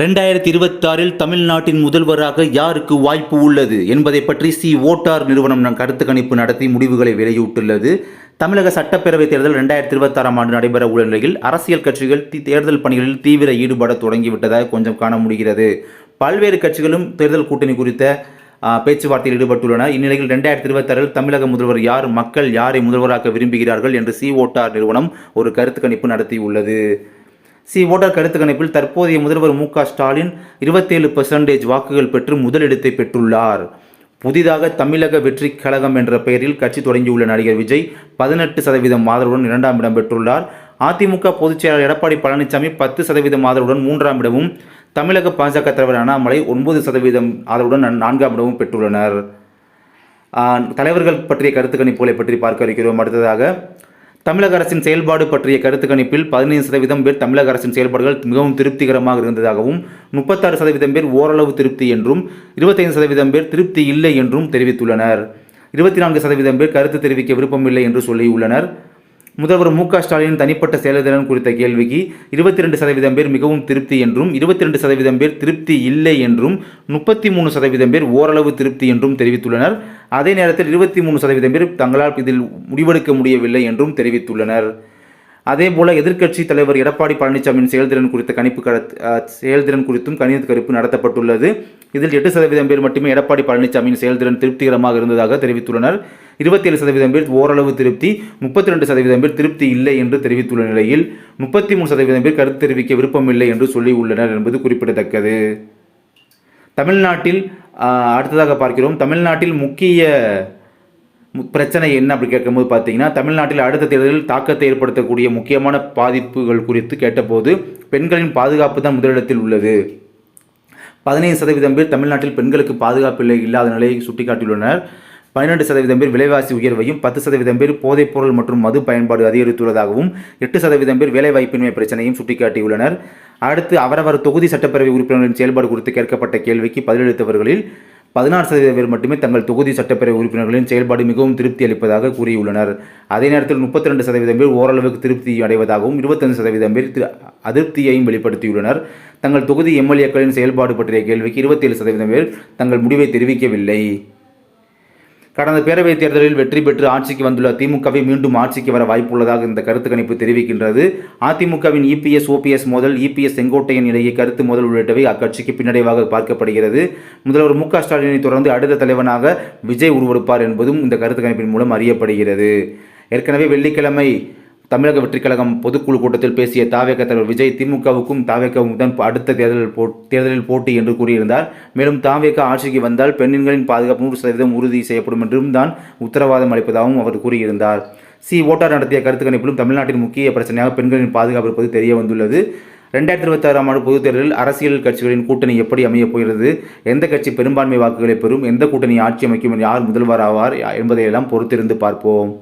ரெண்டாயிரத்தி இருபத்தாறில் தமிழ்நாட்டின் முதல்வராக யாருக்கு வாய்ப்பு உள்ளது என்பதை பற்றி சி. ஓட்டார் நிறுவனம் நம் கருத்து கணிப்பு நடத்தி முடிவுகளை வெளியிட்டுள்ளது. தமிழக சட்டப்பேரவைத் தேர்தல் ரெண்டாயிரத்தி இருபத்தாறாம் ஆண்டு நடைபெற உள்ள நிலையில் அரசியல் கட்சிகள் தேர்தல் பணிகளில் தீவிர ஈடுபட தொடங்கிவிட்டதாக கொஞ்சம் காண முடிகிறது. பல்வேறு கட்சிகளும் தேர்தல் கூட்டணி குறித்த பேச்சுவார்த்தையில் ஈடுபட்டுள்ளன. இந்நிலையில் ரெண்டாயிரத்தி இருபத்தாறில் தமிழக முதல்வர் யார் மக்கள் யாரை முதல்வராக விரும்புகிறார்கள் என்று சி. ஓட்டார் நிறுவனம் ஒரு கருத்து கணிப்பு நடத்தியுள்ளது. சி. ஓட்டார் கருத்து கணிப்பில் தற்போதைய முதல்வர் மு. ஸ்டாலின் இருபத்தேழு பெர்சன்டேஜ் வாக்குகள் பெற்று முதலிடத்தை பெற்றுள்ளார். புதிதாக தமிழக வெற்றி கழகம் என்ற பெயரில் கட்சி தொடங்கியுள்ள நடிகர் விஜய் பதினெட்டு சதவீதம் ஆதரவுடன் இரண்டாம் இடம் பெற்றுள்ளார். அதிமுக பொதுச்செயலாளர் எடப்பாடி பழனிசாமி பத்து சதவீதம் ஆதரவுடன் மூன்றாம் இடமும் தமிழக பாஜக தலைவர் அண்ணாமலை ஒன்பது சதவீதம் ஆதரவுடன் நான்காம் இடமும் பெற்றுள்ளனர். தலைவர்கள் பற்றிய கருத்து கணிப்புகளை பற்றி பார்க்க இருக்கிறோம். அடுத்ததாக தமிழக அரசின் செயல்பாடு பற்றிய கருத்து கணிப்பில் பதினைந்து சதவீதம் பேர் தமிழக அரசின் செயல்பாடுகள் மிகவும் திருப்திகரமாக இருந்ததாகவும் முப்பத்தாறு சதவீதம் பேர் ஓரளவு திருப்தி என்றும் இருபத்தைந்து சதவீதம் பேர் திருப்தி இல்லை என்றும் தெரிவித்துள்ளனர். இருபத்தி நான்கு சதவீதம் பேர் கருத்து தெரிவிக்க விருப்பமில்லை என்று சொல்லியுள்ளனர். முதல்வர் மு க ஸ்டாலின் தனிப்பட்ட செயல்திறன் குறித்த கேள்விக்கு இருபத்தி ரெண்டு சதவீதம் பேர் மிகவும் திருப்தி என்றும் இருபத்தி ரெண்டு சதவீதம் பேர் திருப்தி இல்லை என்றும் முப்பத்தி மூணு சதவீதம் பேர் ஓரளவு திருப்தி என்றும் தெரிவித்துள்ளனர். அதே நேரத்தில் இருபத்தி மூணு சதவீதம் பேர் தங்களால் இதில் முடிவெடுக்க முடியவில்லை என்றும் தெரிவித்துள்ளனர். அதேபோல எதிர்க்கட்சி தலைவர் எடப்பாடி பழனிசாமியின் செயல்திறன் குறித்த கணிப்பு கருத்து செயல்திறன் குறித்தும் கணித கணிப்பு நடத்தப்பட்டுள்ளது. இதில் எட்டு சதவீதம் பேர் மட்டுமே எடப்பாடி பழனிசாமியின் செயல்திறன் திருப்திகரமாக இருந்ததாக தெரிவித்துள்ளனர். இருபத்தேழு சதவீதம் பேர் ஓரளவு திருப்தி முப்பத்தி ரெண்டு சதவீதம் பேர் திருப்தி இல்லை என்று தெரிவித்துள்ள நிலையில் முப்பத்தி மூணு சதவீதம் பேர் கருத்து தெரிவிக்க விருப்பமில்லை என்று சொல்லியுள்ளனர் என்பது குறிப்பிடத்தக்கது. தமிழ்நாட்டில் அடுத்ததாக பார்க்கிறோம். தமிழ்நாட்டில் முக்கிய மு- பிரச்சனை என்ன அப்படி கேட்கும்போது பார்த்தீங்கன்னா தமிழ்நாட்டில் அடுத்த தேர்தலில் தாக்கத்தை ஏற்படுத்தக்கூடிய முக்கியமான பாதிப்புகள் குறித்து கேட்டபோது பெண்களின் பாதுகாப்பு தான் முதலிடத்தில் உள்ளது. பதினைந்து சதவீதம் பேர் தமிழ்நாட்டில் பெண்களுக்கு பாதுகாப்பு இல்லை இல்லாத நிலையை சுட்டிக்காட்டியுள்ளனர். பன்னிரண்டு சதவீதம் பேர் விலைவாசி உயர்வையும் பத்து சதவீதம் பேர் போதைப்பொருள் மற்றும் மது பயன்பாடு அதிகரித்துள்ளதாகவும் எட்டு சதவீதம் பேர் வேலைவாய்ப்பின்மை பிரச்சனையும் சுட்டிக்காட்டியுள்ளனர். அடுத்து அவரவர் தொகுதி சட்டப்பேரவை உறுப்பினர்களின் செயல்பாடு குறித்து கேட்கப்பட்ட கேள்விக்கு பதிலளித்தவர்களில் பதினாறு சதவீத பேர் மட்டுமே தங்கள் தொகுதி சட்டப்பேரவை உறுப்பினர்களின் செயல்பாடு மிகவும் திருப்தி அளிப்பதாக கூறியுள்ளனர். அதே நேரத்தில் முப்பத்தி ரெண்டு சதவீதம் பேர் ஓரளவுக்கு திருப்தி அடைவதாகவும் இருபத்தஞ்சு சதவீதம் பேர் திரு- அதிருப்தியையும் வெளிப்படுத்தியுள்ளனர். தங்கள் தொகுதி எம்எல்ஏக்களின் செயல்பாடு பற்றிய கேள்விக்கு இருபத்தேழு சதவீதம் பேர் தங்கள் முடிவை தெரிவிக்கவில்லை. கடந்த பேரவைத் தேர்தலில் வெற்றி பெற்று ஆட்சிக்கு வந்துள்ள திமுகவை மீண்டும் ஆட்சிக்கு வர வாய்ப்புள்ளதாக இந்த கருத்து கணிப்பு தெரிவிக்கின்றது. அதிமுகவின் இபிஎஸ் ஓபிஎஸ் மோதல் இபிஎஸ் செங்கோட்டையன் இடையே கருத்து மோதல் உள்ளிட்டவை அக்கட்சிக்கு பின்னடைவாக பார்க்கப்படுகிறது. முதல்வர் மு க ஸ்டாலினை தொடர்ந்து அடுத்த தலைவனாக விஜய் உருவெடுப்பார் என்பதும் இந்த கருத்து கணிப்பின் மூலம் அறியப்படுகிறது. ஏற்கனவே வெள்ளிக்கிழமை தமிழக வெற்றிக்கழகம் பொதுக்குழு கூட்டத்தில் பேசிய தாவேக தலைவர் விஜய் திமுகவுக்கும் தாவேகவும் தான் அடுத்த தேர்தலில் போ தேர்தலில் போட்டி என்று கூறியிருந்தார். மேலும் தாவேக ஆட்சிக்கு வந்தால் பெண்களின் பாதுகாப்பு நூறு சதவீதம் உறுதி செய்யப்படும் என்றும் தான் உத்தரவாதம் அளிப்பதாகவும் அவர் கூறியிருந்தார். சி. ஓட்டார் நடத்திய கருத்து கணிப்பிலும் தமிழ்நாட்டின் முக்கிய பிரச்சனையாக பெண்களின் பாதுகாப்பு இருப்பது தெரிய வந்துள்ளது. ரெண்டாயிரத்தி இருபத்தாறாம் ஆண்டு பொதுத் தேர்தலில் அரசியல் கட்சிகளின் கூட்டணி எப்படி அமையப் போகிறது? எந்த கட்சி பெரும்பான்மை வாக்குகளை பெறும்? எந்த கூட்டணி ஆட்சி அமைக்கும்? யார் முதல்வர் ஆவார் என்பதையெல்லாம் பொறுத்திருந்து பார்ப்போம்.